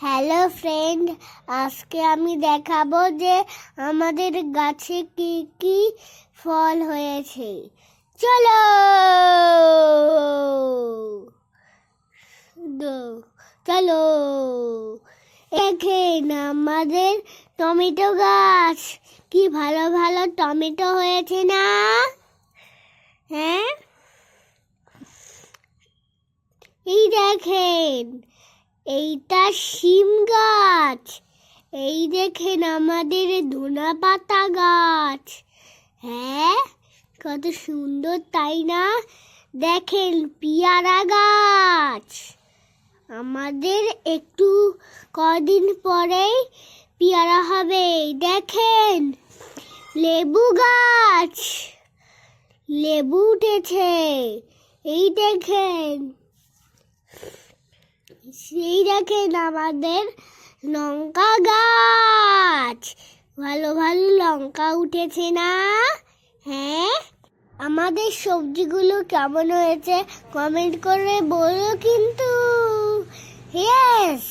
Hello friend আজকে আমি দেখাবো যে আমাদের গাছে কি কি ফল হয়েছে। চলো! চলো! দেখেন আমাদের টমেটো গাছ। কি ভালো ভালো টমেটো হয়েছে না? হ্যাঁ? এই দেখেন এইটা শিম গাছ। এই দেখেন আমাদের ধনা পাতা গাছ। হ্যাঁ কত সুন্দর, তাই না? দেখেন, পিয়ারা গাছ। আমাদের একটু কদিন পরেই পেয়ারা হবে। দেখেন, লেবু গাছ। লেবু উঠেছে। এই দেখেন সেই দেখেন আমাদের লঙ্কা গাছ। ভালো ভালো লঙ্কা উঠেছে না? হ্যাঁ? আমাদের সবজিগুলো কেমন হয়েছে? কমেন্ট করে বলো কিন্তু।